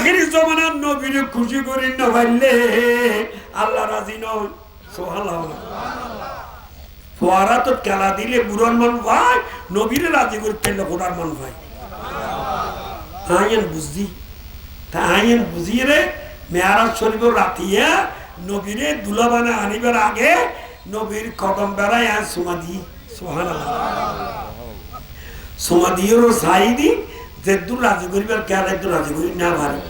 আখিরি জমানার নবীর খুশি করি না পারলে আল্লাহ রাজি নয় ফোয়ারা তো খেলা দিলে বুড়ার মন ভাই, নবীরে রাজি করে ফেললে ঘোড়ার মন ভাই। আইন বুঝি তা আইন বুঝিয়ে রে, মেয়ারাজ শরীফ রাতিয়া নবীরে দুলাবানা আনিবার আগে নবীর কদম বেড়ায় আর সমাধি সোহান সমাধিরও সাইদি যে দূর রাজি করিবার খেয়াল একদম রাজি করি না ভারি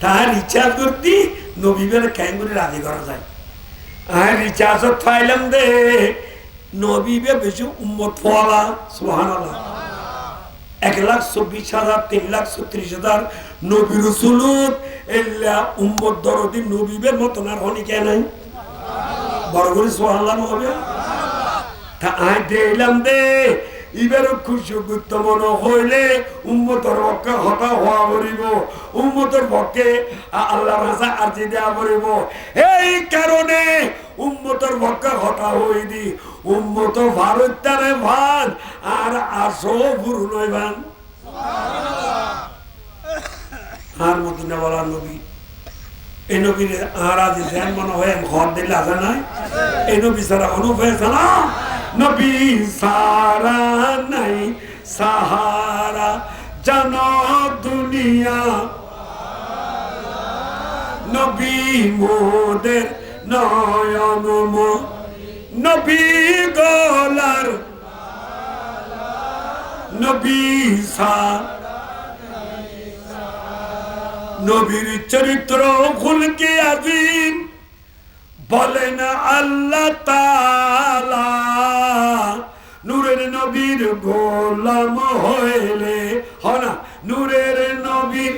তাহার রিচার্জ করতে, নবী বেলা কেন করে রাজি করা যায়? আর রিচার্জ পাইলাম দে। নবী বে বেশি উম্মত ফলা সোহান এক লাখ চব্বিশ হাজার, তিন লাখ ছত্রিশ হাজার নবী রসুলত, এল্লা উম্মত দরদি নবীবের মতন আর হনি কে নাই? বড় করে সোহান হবে তা আই দিলাম দে। ইবারও খুশি গুরুত্ব মনে হইলে উম্মতর পক্ষে হতা হওয়া পড়িব উম্মতর পক্ষে আল্লাহ রাজা আর্জি দেওয়া পড়িব এই কারণে উম্মতর পক্ষে হতা হই দি উম্মত ভারত তারে ভান আর আসো গুরু নয় ভান আর মদিনা বলা নবী। এই নবীর আর আজ মনে হয় ঘর দিলে আছে নাই এই নবী সারা না? নবী সারা সাহারা, জন দুনিয়া। নবী মোদের নয়ন নবী গলার নবী নবীর চরিত্র খুলকে আজিম বলেন আল্লাহ নবীর গোলাম হইলে হনা নূরের নবীর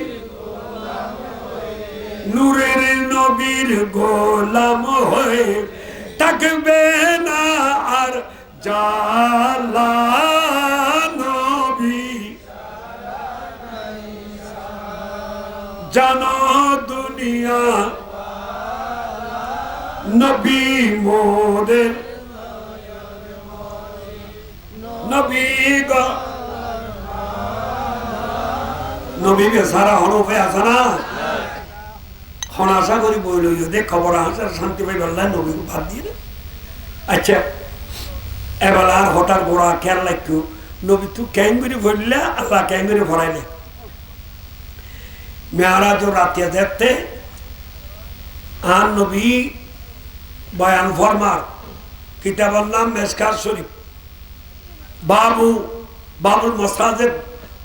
নূরের নবীর গোলাম হয়ে থাকবে না আর জালা নবী। জানো দুনিয়া নবী মোদের নবীকে সারা হরফে আছে না? হন আশা করি বই লইও দে, খবর আছে, শান্তি পাই বললাই নবীকে বাদ দিয়ে। আচ্ছা এবার আর হঠাৎ খেয়াল লাগতো নবী তুই কেন করে ভরলে আল্লাহ কেন করে ভরাইলে মেয়ারাজ রাতিয়া দেখতে, আর নবী বয়ান ফরমার, কিতাবের নাম মেসকার শরীফ। বাবু বাবুল মসাজেদ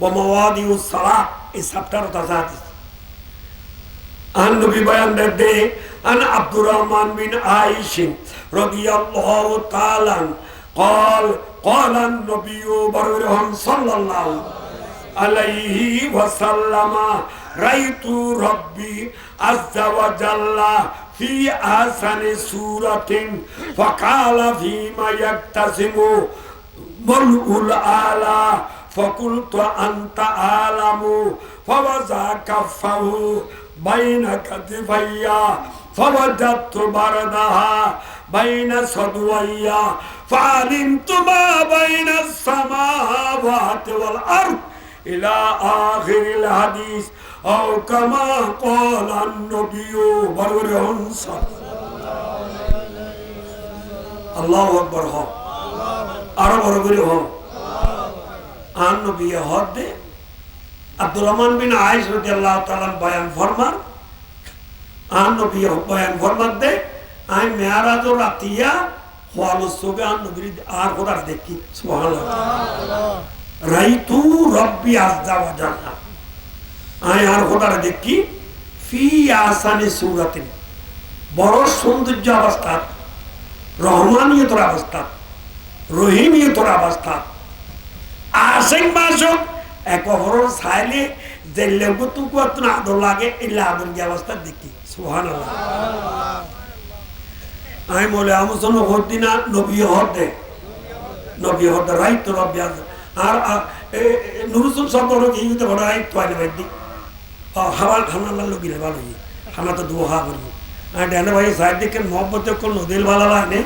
বমাওয়াদি সালাহ এই চ্যাপ্টার তাজা হাদিস عن نبي بيان ده عن عبد الرحمن بن عائش رضي الله تعالى عنه قال قال النبي برهم صلى الله عليه وسلم رأيت ربي عز وجل في أحسن سورة فقال فيما يقتسم ملء الآلة فقلت أنت أعلم فوضع كفه بين كتفي فوجدت بردها بين صدوي فعلمت ما بين السماوات والأرض إلى آخر الحديث أو كما قال النبي برهم الله أكبر هو আরও বড় করে হোক আর নবী হদ দে। আব্দুর রহমান বিন আইস রদি আল্লাহ তালান বয়ান ফরমান আর নবী বয়ান ফরমান দে। আই মেয়ারাজ রাতিয়া হওয়ালো সবে আর নবীর আর খোদার দেখি। সুবহানাল্লাহ। রাইতু রব্বি আজ্জা ওয়া জাল্লা। আই আর খোদার দেখি। ফি আসানি সুরাতিন। বড় সৌন্দর্য অবস্থা। রহমানিয়তর অবস্থা। রহিমিয়তর অবস্থা আসেন মাসক এক অপর সাইলে যে লেবু তুকু না আদর লাগে এই আদর যে অবস্থা দেখি। সুহান আমি বলে আমার জন্য ভোট দিনা নবী দে। নবী হর দে রাইত রব্বি আর নুরুসুল শব্দ কি হতে বড় রাইত তো আইলে বাইদি হাওয়া খানা লাগল গিলে ভালো খানা তো দু হা আর ডেনে ভাই সাইড দিকে মহব্বত ভালো লাগে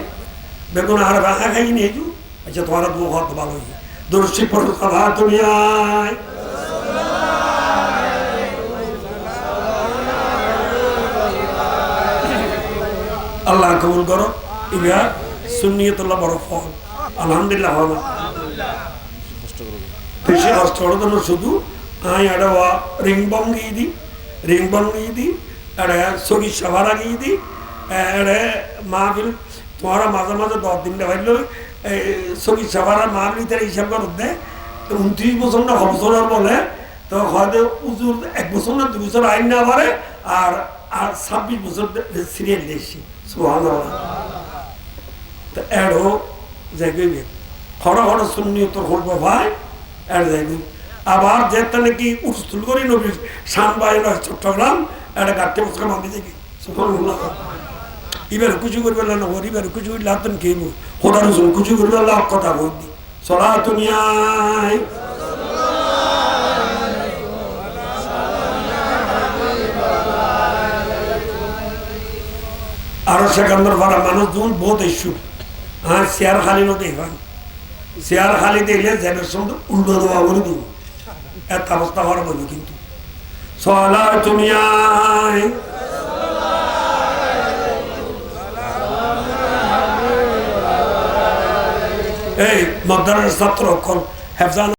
বেগুনাহার রাখা খাই নিয়ে তু আচ্ছা তোমার দু হত ভালো দর্শী পড়ো, সাভা তুমি আল্লাহ কবুল করো। ইয়া তোলা বড় ফল। আলহামদুলিল্লাহ হওয়া പക്ഷേ അഷ്ടോടത്തുള്ള ശുദ്ധു ആ ഇടവ റിംഗ്ബം രീതി റിംഗ്ബം രീതി ഇട സുഖി ശവറ രീതി ഇട മാവിൽ তোমার মাঝে মাঝে দশ দিনটা ভাইল সরি সাভারা মাহফিল তার হিসাব করে দেয় তো উনত্রিশ বছর না বছরের বলে, তো হয়তো উজুর এক বছর না দু বছর আইন না পারে আর আর ছাব্বিশ বছর সিরিয়াল সুহান তো এড়ো যাইবে খড় খড় শুনি তোর করব ভাই এর যাইবে আবার যেতে নাকি উঠস্থুল করি নবীর শান বাইরে চট্টগ্রাম একটা গাঠতে বসে মান্দি থেকে এবার কুচু করবে না নগর এবার কুচু করলে হাতন খেয়ে হোদার রসুন কুচু করবে আল্লাহ কথা বলদি সরা তুমি আয় আরও সেকান্দর ভাড়া মানুষ যখন বহুত ইস্যু হ্যাঁ চেয়ার খালি নো দেখবেন চেয়ার খালি দেখলে জেনের সঙ্গে উল্টো দেওয়া বলে দিব। এত অবস্থা হওয়ার বলি কিন্তু। সলা তুমি আয় এই মদ্দারের ছাত্র হেফজান